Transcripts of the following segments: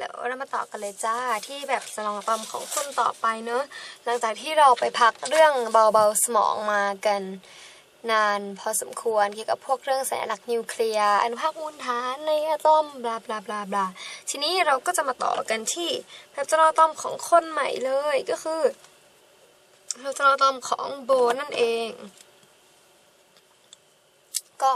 แล้วเรามาต่อกันเลยจ้าที่แบบสลองตอมของคุณต่อไปเนอะหลังจากที่เราไปพักเรื่องเบาๆสมองมากันนานพอสมควรเกี่ยวกับพวกเรื่องสัญลักษณ์นิวเคลียร์อนุภาคมูลฐานในอะตอมบลาบลาบลาบลาทีนี้เราก็จะมาต่อกันที่แบบสลองอะตอมของคนใหม่เลยก็คือแบบสลองอะตอมของโบนั่นเอง ก็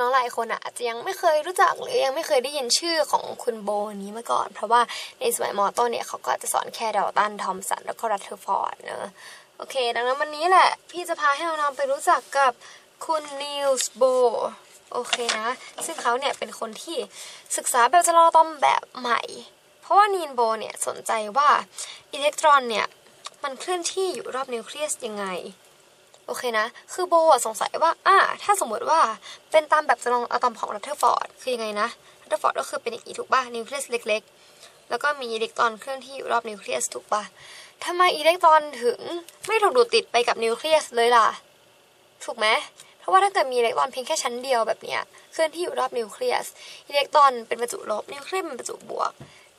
น้องหลายคนอะอาจจะยังไม่เคยรู้จักหรือยังไม่เคยได้ยินชื่อของคุณโบนี้มาก่อน เพราะว่าในสมัยมอต้นเนี่ยเขาก็จะสอนแค่ดอลตันทอมสันแล้วก็รัตเทอร์ฟอร์ดเนอะโอเค ดังนั้นวันนี้แหละ พี่จะพาให้น้องๆไปรู้จักกับคุณนิลส์โบโอเคนะ ซึ่งเขาเนี่ยเป็นคนที่ศึกษาแบบจรตอมแบบใหม่ เพราะว่านีนโบเนี่ยสนใจว่าอิเล็กตรอนเนี่ยมันเคลื่อนที่อยู่รอบนิวเคลียสยังไง โอเคนะ คือโบสงสัยว่าอ่าถ้าสมมติว่าเป็นตามแบบจำลองอะตอมของรัตเทอร์ฟอร์ดคือยังไงนะรัตเทอร์ฟอร์ดก็คือเป็นอย่างนี้ถูกป่ะนิวเคลียสเล็ก ๆ แล้วก็มีอิเล็กตรอนเคลื่อนที่อยู่รอบนิวเคลียสถูกป่ะทำไมอิเล็กตรอนถึงไม่ถูกดูดติดไปกับนิวเคลียสเลยล่ะ ถูกไหมเพราะว่าถ้าเกิดมีอิเล็กตรอนเพียงแค่ชั้นเดียวแบบเนี้ยเคลื่อนที่อยู่รอบนิวเคลียสอิเล็กตรอนเป็นประจุลบนิวเคลียสเป็นประจุบวก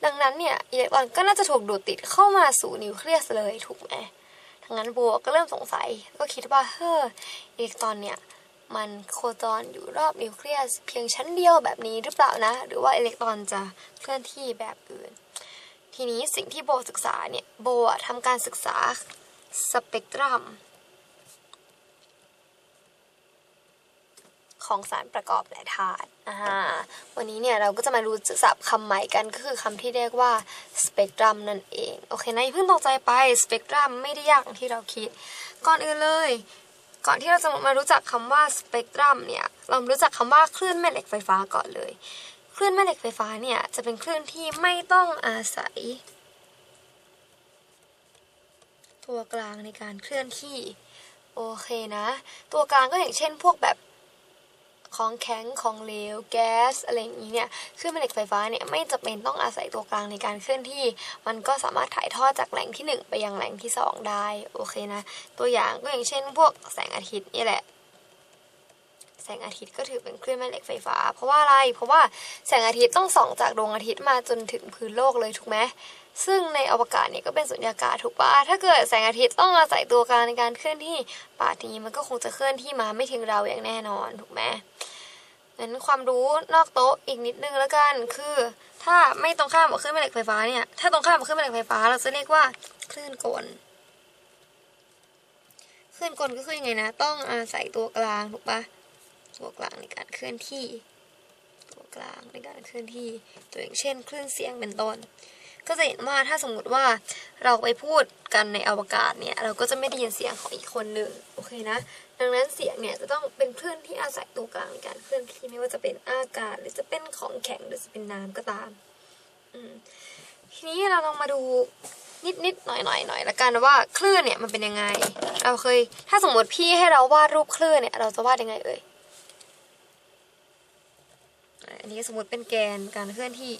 ดังนั้นเนี่ยอิเล็กตรอนก็น่าจะถูกดูดติดเข้ามาสู่นิวเคลียสเลยถูกไหม ทั้งนั้นโบก็เริ่มสงสัย ก็คิดว่าเฮ้ออิเล็กตรอนเนี่ยมันโคจรอยู่รอบนิวเคลียสเพียงชั้นเดียวแบบนี้หรือเปล่านะ หรือว่าอิเล็กตรอนจะเคลื่อนที่แบบอื่น ทีนี้สิ่งที่โบศึกษาเนี่ย โบทำการศึกษาสเปกตรัม ของสารประกอบและธาตุอ่าวันนี้เนี่ยเราก็จะมารู้ศัพท์คำใหม่กันก็คือคำที่เรียกว่าสเปกตรัมนั่นเอง โอเคนะอย่าเพิ่งตกใจไปสเปกตรัมไม่ได้ยากอย่างที่เราคิด ก่อนอื่นเลย ก่อนที่เราจะมารู้จักคำว่าสเปกตรัมเนี่ย เรารู้จักคำว่าคลื่นแม่เหล็กไฟฟ้าก่อนเลย คลื่นแม่เหล็กไฟฟ้าเนี่ยจะเป็นคลื่นที่ไม่ต้องอาศัย ตัวกลางในการเคลื่อนที่ โอเคนะ ตัวกลางก็อย่างเช่น พวกแบบ ของแข็งของเหลวแก๊สอะไรอย่างนี้เนี่ยคลื่นแม่เหล็กไฟฟ้าเนี่ยไม่จำเป็นต้องอาศัยตัวกลางในการเคลื่อนที่ มันก็สามารถถ่ายทอดจากแหล่งที่ 1 ไปยังแหล่งที่ 2 ได้โอเคนะ ตัวอย่างก็อย่างเช่น พวกแสงอาทิตย์นี่แหละแสงอาทิตย์ก็ถือเป็นคลื่นแม่เหล็กไฟฟ้า เพราะว่าอะไร เพราะว่าแสงอาทิตย์ต้องส่องจากดวงอาทิตย์มาจนถึงพื้นโลกเลยถูกไหม ซึ่งในอวกาศเนี่ยก็เป็นสุญญากาศถูกปะถ้าเกิดแสงอาทิตย์ต้องอาศัยตัวกลางในการเคลื่อนที่ป่าทีนี้มันก็คงจะเคลื่อนที่มาไม่ถึงเราอย่างแน่นอนถูกไหมงั้นความรู้นอกโต๊ะอีกนิดนึงแล้วกัน คือ ถ้าไม่ตรงข้ามกับคลื่นแม่เหล็กไฟฟ้าเนี่ย ถ้าตรงข้ามกับคลื่นแม่เหล็กไฟฟ้า เราจะเรียกว่าคลื่นกล คลื่นกลก็คือยังไงนะ ต้องอาศัยตัวกลางถูกปะตัวกลางในการเคลื่อนที่ ตัวกลางในการเคลื่อนที่ ตัวอย่างเช่น คลื่นเสียงเป็นต้น ก็จะเห็นว่าถ้าสมมติว่าเราไปพูดกันในอวกาศเนี่ยเราก็จะไม่ได้ยินเสียงของอีกคนหนึ่งโอเคนะ ดังนั้นเสียงเนี่ยจะต้องเป็นคลื่นที่อาศัยตัวกลางในการเคลื่อนที่ไม่ว่าจะเป็นอากาศ หรือจะเป็นของแข็งหรือจะเป็นน้ำก็ตามทีนี้เราลองมาดูนิดนิดหน่อยหน่อยหน่อยละกันว่าคลื่นเนี่ยมันเป็นยังไง เราเคย ถ้าสมมติพี่ให้เราวาดรูปคลื่นเนี่ย เราจะวาดยังไงเอ่ยอันนี้สมมติเป็นแกนการเคลื่อนที่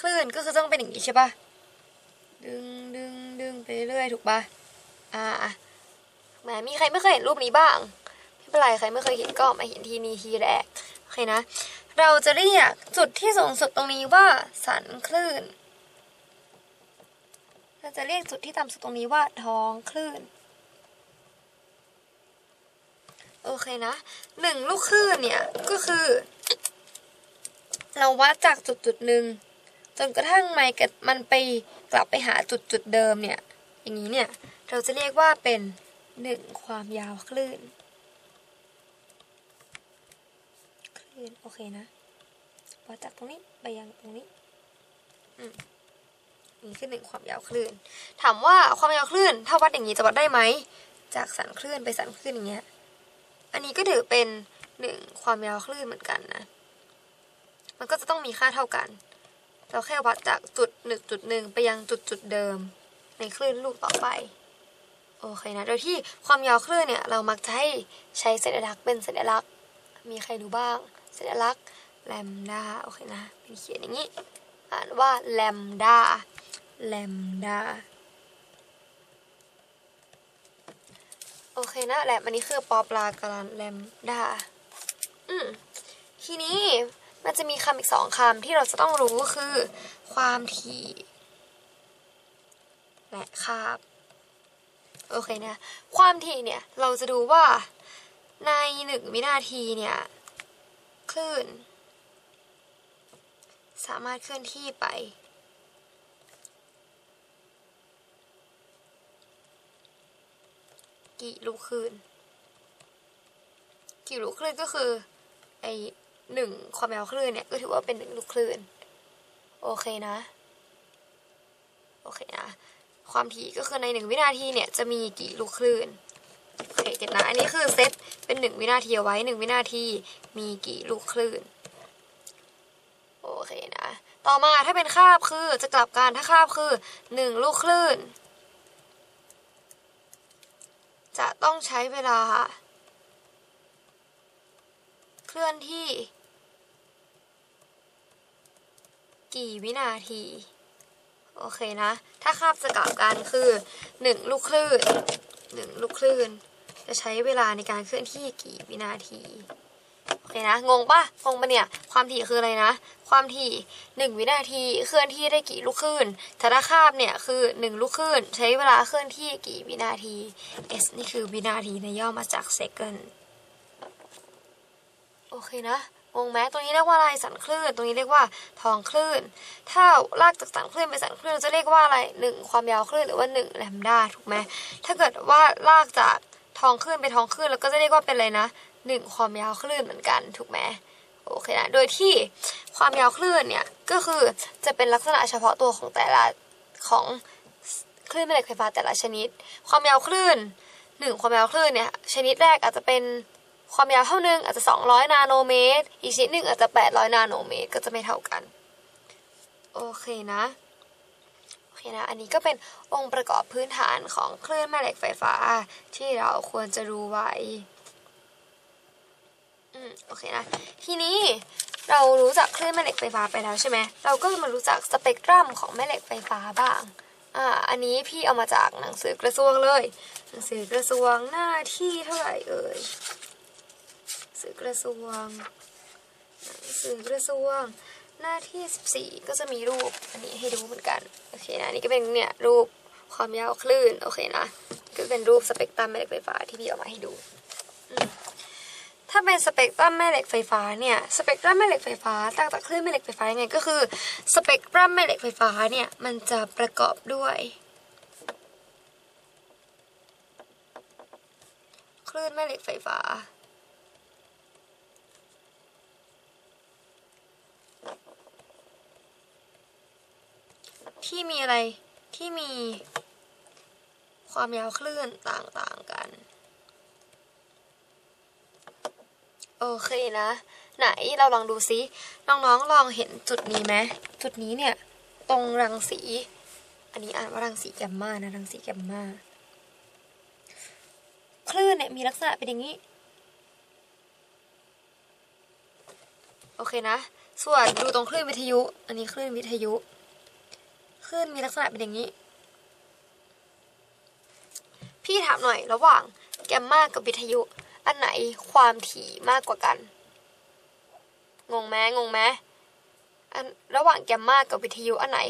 คลื่นก็คือต้องเป็นอย่างนี้ใช่ปะดึงดึงดึงไปเรื่อยถูกปะอ่าแหมมีใครไม่เคยเห็นรูปนี้บ้างไม่เป็นไรใครไม่เคยเห็นก็มาเห็นทีนี้ทีแรกโอเคนะเราจะเรียกจุดที่สูงสุดตรงนี้ว่าสันคลื่น เราจะเรียกจุดที่ต่ำสุดตรงนี้ว่าท้องคลื่น โอเคนะหนึ่งลูกคลื่นเนี่ยก็คือ เราวัดจากจุดจุดหนึ่ง จนกระทั่งไมันกมันไปกลับไปหาจุดจุดเดิมเนี่ย อย่างนี้เนี่ย เราจะเรียกว่าเป็นหนึ่งความยาวคลื่น คลื่น โอเคนะวัดจากตรงนี้ไปยังตรงนี้ อืมนี่คือหนึ่งความยาวคลื่น ถามว่าความยาวคลื่น ถ้าวัดอย่างนี้จะวัดได้ไหม จากสันคลื่นไปสันคลื่นอย่างเงี้ย อันนี้ก็ถือเป็นหนึ่งความยาวคลื่นเหมือนกันนะ มันก็จะต้องมีค่าเท่ากัน เราแค่วัดจากจุดหนึ่งจุดหนึ่งไปยังจุดจุดเดิม ในคลื่นลูกต่อไปโอเคนะ โดยที่ความยาวคลื่นเนี่ยเรามักจะให้ใช้สัญลักษณ์เป็นสัญลักษณ์ มีใครดูบ้าง สัญลักษณ์แลมดาโอเคนะเป็นเขียนอย่างนี้ อ่านว่าแลมดาแลมดาโอเคนะแลมอันนี้คือปอปลากรันแลมดาอืมทีนี้ มันจะมีคำอีกสองคำที่เราจะต้องรู้ก็คือ ความถี่ และคาบ โอเคนะ ความถี่เนี่ย เราจะดูว่าในหนึ่งวินาทีเนี่ยคลื่น สามารถเคลื่อนที่ไป กี่ลูกคลื่นกี่ลูกคลื่นก็คือไอ หนึ่งความยาวคลื่นเนี่ย ก็ถือว่าเป็นหนึ่งลูกคลื่น โอเคนะ โอเคนะ ความถี่ก็คือในหนึ่งวินาทีเนี่ยจะมีกี่ลูกคลื่นโอเคเก็ตนะ อันนี้คือเซตเป็นหนึ่งวินาทีเอาไว้หนึ่งวินาทีมีกี่ลูกคลื่น โอเคนะ ต่อมาถ้าเป็นคาบคือจะกลับกันถ้าคาบคือหนึ่งลูกคลื่น จะต้องใช้เวลา เคลื่อนที่ กี่วินาที โอเคนะ ถ้าคาบจะกลับกันคือหนึ่งลูกคลื่นหนึ่งลูกคลื่น จะใช้เวลาในการเคลื่อนที่กี่วินาที โอเคนะ งงปะงงปะเนี่ย ความถี่คืออะไรนะ ความถี่หนึ่งวินาทีเคลื่อนที่ได้กี่ลูกคลื่นแต่ถ้าคาบเนี่ยคือหนึ่งลูกคลื่น ใช้เวลาเคลื่อนที่กี่วินาที s นี่คือวินาทีในย่อมาจาก second โอเคนะ งงไหมตรงนี้เรียกว่าอะไรสันคลื่นตรงนี้เรียกว่าทองคลื่น ถ้าลากจากสันคลื่นไปสันคลื่นจะเรียกว่าอะไรหนึ่งความยาวคลื่นหรือว่าหนึ่งแลมดาถูกไหมถ้าเกิดว่าลากจากทองคลื่นไปทองคลื่นแล้วก็จะเรียกว่าเป็นอะไรนะหนึ่งความยาวคลื่นเหมือนกันถูกไหมโอเคนะ โดยที่ความยาวคลื่นเนี่ยก็คือจะเป็นลักษณะเฉพาะตัวของแต่ละของคลื่นแม่เหล็กไฟฟ้าแต่ละชนิด ความยาวคลื่นหนึ่งความยาวคลื่นเนี่ยชนิดแรกอาจจะเป็น ความยาวเท่านึงอาจจะ 200 นาโนเมตร อีกชนิดหนึ่งอาจจะ 800 นาโนเมตร ก็จะไม่เท่ากัน โอเคนะ โอเคนะ อันนี้ก็เป็นองค์ประกอบพื้นฐานของคลื่นแม่เหล็กไฟฟ้า ที่เราควรจะรู้ไว้ อืม โอเคนะ ทีนี้เรารู้จักคลื่นแม่เหล็กไฟฟ้าไปแล้วใช่ไหม เราก็มารู้จักสเปกตรัมของแม่เหล็กไฟฟ้าบ้าง อ่า อันนี้พี่เอามาจากหนังสือกระทรวงเลย หนังสือกระทรวงหน้าที่เท่าไหร่เอ่ย สือกระทรวงหนังสือกระทรวง หน้าที่ 14 ก็จะมีรูปอันนี้ให้ดูเหมือนกัน โอเคนะนี่ก็เป็นเนี่ยรูปความยาวคลื่น โอเคนะ ก็เป็นรูปสเปกตรัมแม่เหล็กไฟฟ้าที่พี่เอามาให้ดู ถ้าเป็นสเปกตรัมแม่เหล็กไฟฟ้าเนี่ย สเปกตรัมแม่เหล็กไฟฟ้าต่างจากคลื่นแม่เหล็กไฟฟ้ายังไงก็คือสเปกตรัมแม่เหล็กไฟฟ้าเนี่ยมันจะประกอบด้วยคลื่นแม่เหล็กไฟฟ้า ที่มีอะไรที่มีความยาวคลื่นต่างๆกัน โอเคนะ ไหนเราลองดูซิน้องๆลองเห็นจุดนี้ไหมจุดนี้เนี่ย ตรงรังสี อันนี้อ่านว่ารังสีแกมมานะรังสีแกมมาคลื่นเนี่ยมีลักษณะเป็นอย่างนี้ โอเคนะ ส่วนดูตรงคลื่นวิทยุ อันนี้คลื่นวิทยุ คลื่นมีลักษณะเป็นอย่างนี้ พี่ถามหน่อยระหว่างแกมมากับวิทยุ อันไหนความถี่มากกว่ากัน งงไหมงงไหมอันระหว่างแกมมากับวิทยุอันไหน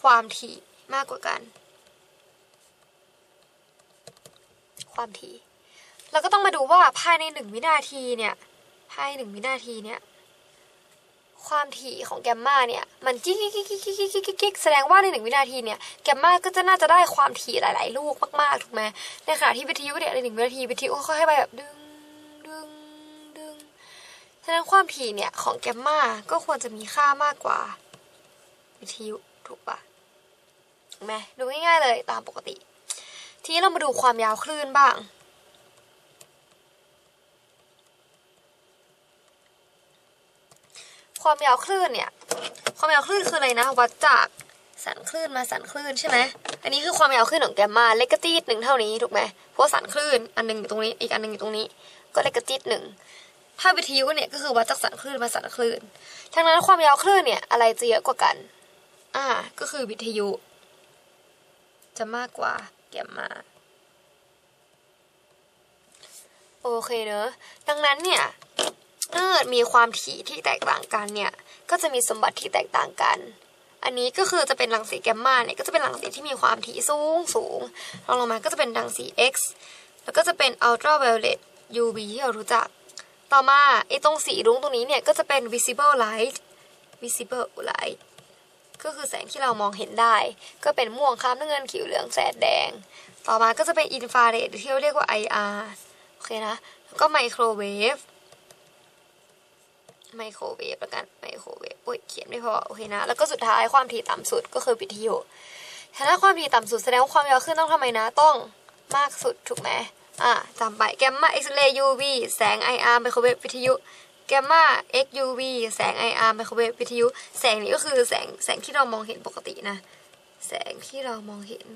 ความถี่มากกว่ากัน ความถี่เราก็ต้องมาดูว่าภายในหนึ่งวินาทีเนี่ย ภายในหนึ่งวินาทีเนี่ย ความถี่ของแกมมาเนี่ย มันกิ๊กกิ๊กกิ๊กกิ๊กกิ๊กกิ๊กกิ๊กแสดงว่าในหนึ่งวินาทีเนี่ยแกมมาก็จะน่าจะได้ความถี่หลาย ๆ ลูกมาก ๆ ถูกไหมในขณะที่วิทยุเนี่ยในหนึ่งวินาทีวิทยุค่อยๆไปแบบดึงดึงดึงฉะนั้นความถี่เนี่ยของแกมมาก็ควรจะมีค่ามากกว่า วิทยุถูกป่ะถูกไหมดูง่าย ๆ เลยตามปกติ ทีนี้เรามาดูความยาวคลื่นบ้าง ความยาวคลื่นเนี่ย ความยาวคลื่นคืออะไรนะ วัดจากสันคลื่นมาสันคลื่นใช่ไหมอันนี้คือความยาวคลื่นของแกมมาเลกกระตีดหนึ่งเท่านี้ถูกไหมเพราะสันคลื่นอันหนึ่งอยู่ตรงนี้อีกอันหนึ่งอยู่ตรงนี้ ก็เลกกระตีดหนึ่งถ้าวิทยุเนี่ยก็คือวัดจากสันคลื่นมาสันคลื่นทั้งนั้นความยาวคลื่นเนี่ยอะไรจะเยอะกว่ากัน อ่า ก็คือวิทยุ จะมากกว่าแกมมา โอเคเนอะดังนั้นเนี่ย ถ้าเกิดมีความถี่ที่แตกต่างกันเนี่ย ก็จะมีสมบัติที่แตกต่างกัน อันนี้ก็คือจะเป็นรังสีแกมมาเนี่ยก็จะเป็นรังสีที่มีความถี่สูงสูงรองลงมาก็จะเป็นรังสี X แล้วก็จะเป็น ultraviolet UV ที่เรารู้จัก ต่อมาไอ้ตรงสีรุ้งตรงนี้เนี่ยก็จะเป็น visible light visible light ก็คือแสงที่เรามองเห็นได้ ก็เป็นม่วงคล้ำน้ำเงินขีวเหลืองแสดแดง ต่อมาก็จะเป็นอินฟราเรดที่เราเรียกว่า IR โอเคนะ แล้วก็ไมโครเวฟ ไมโครเวฟแล้วกันไมโครเวฟโอ้ยเขียนไม่พอโอเคนะ แล้วก็สุดท้ายความถี่ต่ำสุดก็คือวิทยุถ้าความถี่ต่ำสุดแสดงว่าความยาวขึ้นต้องทำไมนะ ต้องมากสุดถูกไหมอะจำไปแกมมาเอ็กซ์เรย์ UV แสง IR ไมโครเวฟวิทยุแกมมา XUV แสง IR ไมโครเวฟวิทยุ แสงนี้ก็คือแสงแสงที่เรามองเห็นปกตินะ แสงที่เรามองเห็น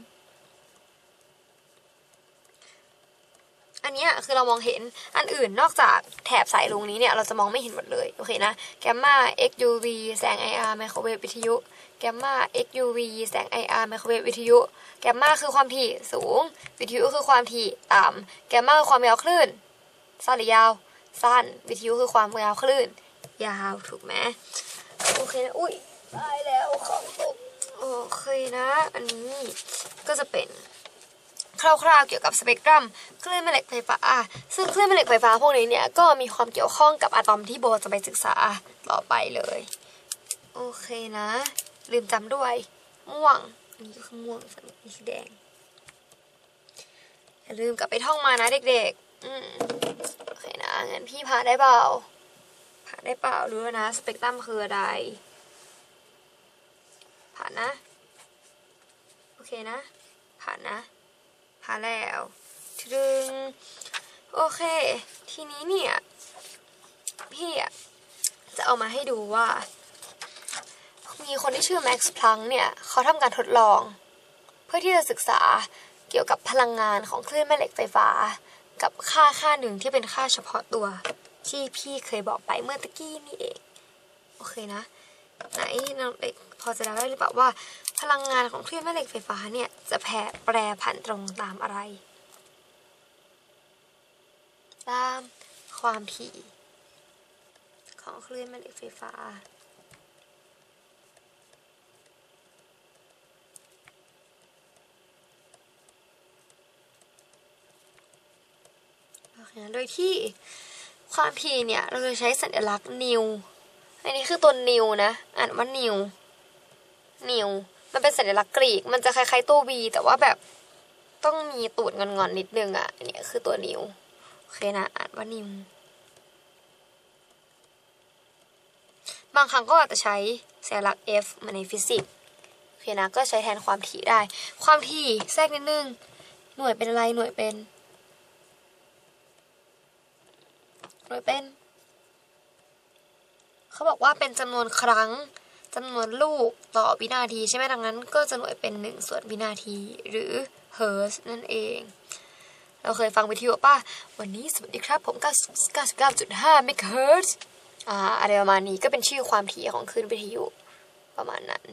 อันนี้คือเรามองเห็นอันอื่นนอกจากแถบสายลุงนี้เนี่ยเราจะมองไม่เห็นหมดเลย โอเคนะแกมมา XUV แสง IR ไมโครเวฟวิทยุแกมมา XUV แสง IR ไมโครเวฟวิทยุ แกมมาคือความถี่สูง วิทยุคือความถี่ต่ำแกมมาคือความยาวคลื่น สั้นหรือยาว สั้น วิทยุคือความยาวคลื่น ยาวถูกไหมโอเคนะอุ้ยตายแล้วของตกโอเคนะ อันนี้ก็จะเป็น คร่าวๆเกี่ยวกับสเปกตรัมคลื่นแม่เหล็กไฟฟ้า ซึ่งคลื่นแม่เหล็กไฟฟ้าพวกนี้เนี่ยก็มีความเกี่ยวข้องกับอะตอมที่โบจะไปศึกษาต่อไปเลย โอเคนะ ลืมจำด้วย ม่วงอันนี้ก็คือม่วงส่วนนี้คือแดงอย่าลืมกลับไปท่องมานะเด็กๆ อืมโอเคนะงั้นพี่พาได้เปล่าผ่านได้เปล่ารู้แล้วนะสเปกตรัมคืออะไรผ่านนะ โอเคนะ ผ่านนะ ผ่าแล้วถึงโอเค ทีนี้เนี่ย พี่จะเอามาให้ดูว่า มีคนที่ชื่อแม็กซ์พลังเนี่ย เขาทำการทดลอง เพื่อที่จะศึกษาเกี่ยวกับพลังงานของคลื่นแม่เหล็กไฟฟ้า กับค่าค่าหนึ่งที่เป็นค่าเฉพาะตัว ที่พี่เคยบอกไปเมื่อตะกี้นี่เอง โอเคนะไหนน้องเด็กพอจะได้หรือเปล่าว่า พลังงานของคลื่นแม่เหล็กไฟฟ้าเนี่ย จะแผ่แปรผันตรงตามอะไร ตามความถี่ของคลื่นแม่เหล็กไฟฟ้าโอเคนโดยที่ความถี่เนี่ยเราจะใช้สัญลักษณ์นิว อันนี้คือตัวนิวนะ อ่านว่านิวนิว มันเป็นสัญลักษณ์กรีก มันจะคล้ายๆตัว V แต่ว่าแบบต้องมีตูดงอนๆนิดนึงอะอันนี้คือตัวนิวโอเคนะอ่านว่านิวบางครั้งก็อาจจะใช้สัญลักษณ์ F มือนในฟิสิกส์โอเคนะก็ใช้แทนความถี่ได้ ความถี่แทรกนิดนึง หน่วยเป็นอะไรหน่วยเป็น หน่วยเป็น เขาบอกว่าเป็นจำนวนครั้ง จำนวนลูกต่อวินาทีใช่ไหมดังนั้น ก็จะหน่วยเป็นหนึ่งส่วนวินาทีหรือเฮิร์ตนั่นเอง เราเคยฟังวิทยุป่ะ วันนี้สวัสดีครับ ผม99.5เมกะเฮิร์ตอ่าอะไรประมาณนี้ก็เป็นชื่อความถี่ของคลื่นวิทยุประมาณนั้น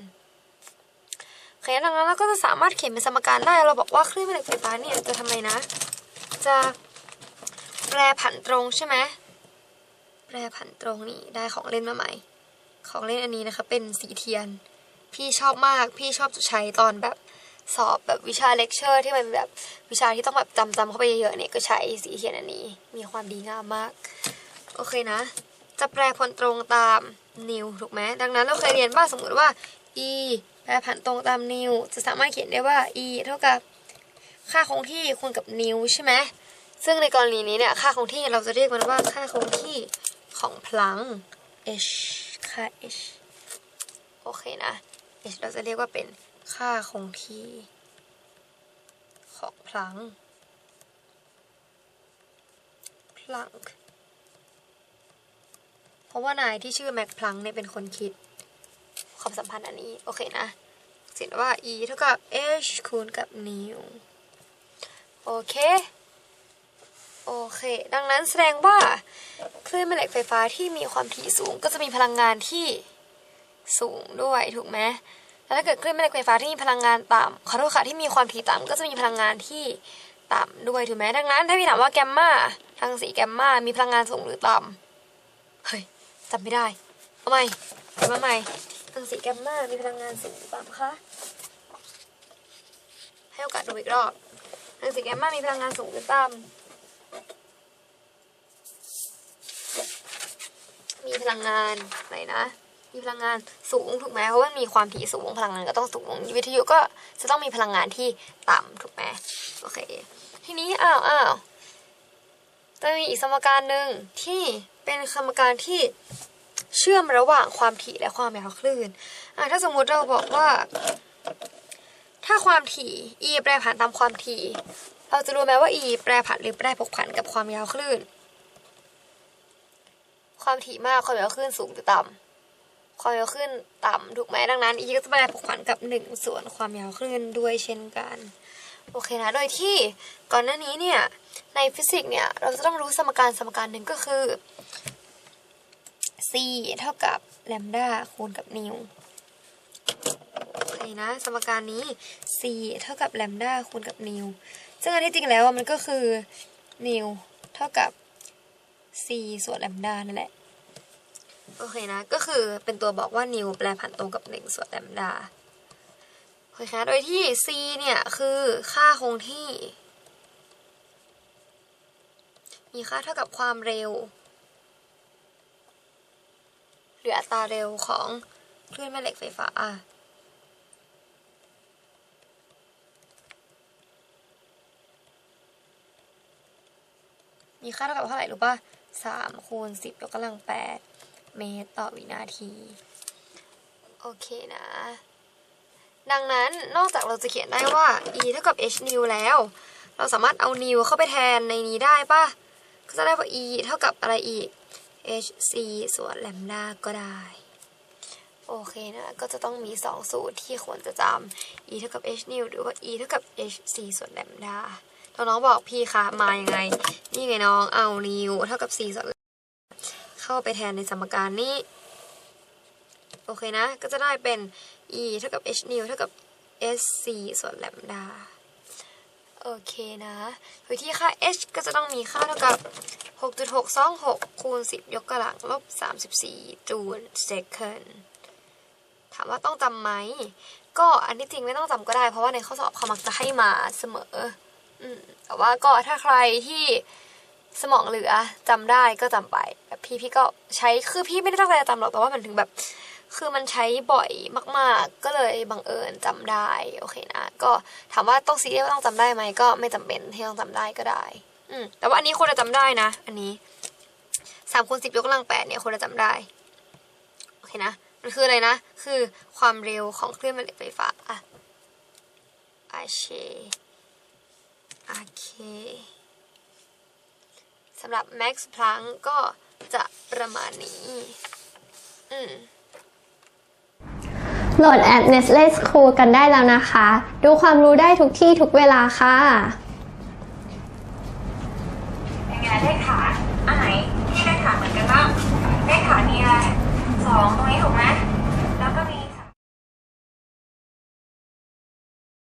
โอเคดังนั้นเราก็จะสามารถเขียนเป็นสมการได้ เราบอกว่าคลื่นแม่เหล็กไฟฟ้าเนี่ยจะทำไมนะ จะแปรผันตรงใช่ไหมแปรผันตรงนี่ได้ของเล่นมาใหม่ ของเล่นอันนี้นะคะ เป็นสีเทียน พี่ชอบมาก พี่ชอบจะใช้ตอนแบบสอบแบบวิชาเลคเชอร์ที่มันแบบวิชาที่ต้องแบบจำจำเข้าไปเยอะๆเนี่ยก็ใช้สีเทียนอันนี้ มีความดีงามมาก โอเคนะ จะแปรผลตรงตามนิวถูกไหมดังนั้นเราเคยเรียนว่าสมมติว่า e แปรผันตรงตามนิวจะสามารถเขียนได้ว่า e เท่ากับค่าคงที่คูณกับนิวใช่ไหมซึ่งในกรณีนี้เนี่ยค่าคงที่เราจะเรียกมันว่าค่าคงที่ของพลัง h ค่า h โอเคนะ h เราจะเรียกว่าเป็นค่าคงที่ ของพลัง พลัง เพราะว่านายที่ชื่อแม็กพลังเนี่ยเป็นคนคิดความสัมพันธ์อันนี้ โอเคนะเขียนว่า e เท่ากับ h คูณกับนิวโอเค โอเค ดังนั้นแสดงว่าคลื่นแม่เหล็กไฟฟ้าที่มีความถี่สูงก็จะมีพลังงานที่สูงด้วยถูกไหมแล้วถ้าเกิดคลื่นแม่เหล็กไฟฟ้าที่มีพลังงานต่ำขอโทษค่ะที่มีความถี่ต่ำก็จะมีพลังงานที่ต่ำด้วยถูกไหมดังนั้น ถ้าพี่ถามว่าแกมมาทางสีแกมมามีพลังงานสูงหรือต่เฮ้ยจำไม่ได้เอาใหม่เอามาใหม่รังสีแกมมามีพลังงานสูงหรือเปล่าคะให้โอกาสดูอีกรอบรังสีแกมมามีพลังงานสูงหรือต่ำ มีพลังงานไรนะมีพลังงานสูงถูกไหมเพราะว่ามันมีความถี่สูงพลังงานก็ต้องสูงวิทยุก็จะต้องมีพลังงานที่ต่ำถูกไหมโอเค ทีนี้อ้าวอ้าวจะมีอีกสมการหนึ่งที่เป็นสมการที่เชื่อมระหว่างความถี่และความยาวคลื่นอะถ้าสมมุติเราบอกว่า ถ้าความถี่ e แปรผันตามความถี่ เราจะรู้ไหมว่า e แปรผันหรือแปรผกผันกับความยาวคลื่น ความถี่มากความยาวคลื่นสูงหรือต่ำความยาวคลื่นต่ำถูกไหมดังนั้น e ก็จะแปรผกผันกับ 1 ส่วนความยาวคลื่นด้วยเช่นกันโอเคนะ โดยที่ก่อนหน้านี้เนี่ย ในฟิสิกส์เนี่ย เราจะต้องรู้สมการสมการหนึ่งก็คือ c เท่ากับแลมดาคูณกับนิวโอเคนะ สมการนี้ c เท่ากับแลมดาคูณกับนิวซึ่งอันที่จริงแล้วมันก็คือนิวเท่ากับ c ส่วนแลมดานั่นแหละ โอเคนะ ก็คือเป็นตัวบอกว่านิวแปลผันตรงกับ 1 ส่วนแลมดาโอเคคะโดยที่ c เนี่ยคือค่าคงที่ มีค่าเท่ากับความเร็ว หรืออัตราเร็วของคลื่นแม่เหล็กไฟฟ้ามีค่าเท่ากับเท่าไหร่รู้ป่ะ สามคูณสิบยกกำลังแปดเมตรต่อวินาที โอเคนะ ดังนั้นนอกจากเราจะเขียนได้ว่า e เท่ากับ h new แล้ว เราสามารถเอา new เข้าไปแทนในนี้ได้ป่ะก็จะได้ว่า e เท่ากับอะไรอีก h c ส่วนแลมดาก็ได้ โอเคนะ ก็จะต้องมี 2 สูตรที่ควรจะจำ e เท่ากับ h new หรือว่า e เท่ากับ h c ส่วนแลมดาน้องๆบอกพี่คะมายังไง นี่ไงน้องเอา new เท่ากับ c ส่วนเข้าไปแทนในสมการนี้ โอเคนะ ก็จะได้เป็น e เท่ากับ h new เท่ากับ sc ส่วนแลมดา โอเคนะโดยที่ค่า h ก็จะต้องมีค่าเท่ากับ 6.626 คูณ 10 ยกกำลังลบ 34จูลเซคันถามว่าต้องจำไหม ก็อันที่จริงไม่ต้องจำก็ได้ เพราะว่าในข้อสอบเขามักจะให้มาเสมอ อืมแต่ว่าก็ถ้าใครที่ สมองเหลือจำได้ก็จำไปแบบพี่พี่ก็ใช้คือพี่ไม่ได้ตั้งใจจะจำหรอกแต่ว่ามันถึงแบบ คือมันใช้บ่อยมาก ๆ ก็เลยบังเอิญจำได้โอเคนะก็ถามว่าต้องซีเรียสว่าต้องจำได้ไหมก็ไม่จำเป็นที่ต้องจำได้ก็ได้ อืมแต่ว่าอันนี้ควรจะจำได้นะ อันนี้สามคูณสิบยกกำลังแปดเนี่ยควรจะจำได้โอเคนะมันคืออะไรนะ คือความเร็วของคลื่นแม่เหล็กไฟฟ้าอะอาเชโอเค สำหรับ max Planck ก็จะประมาณนี้อืมโหลดแอป Nestle School กันได้แล้วนะคะ ดูความรู้ได้ทุกที่ทุกเวลาค่ะ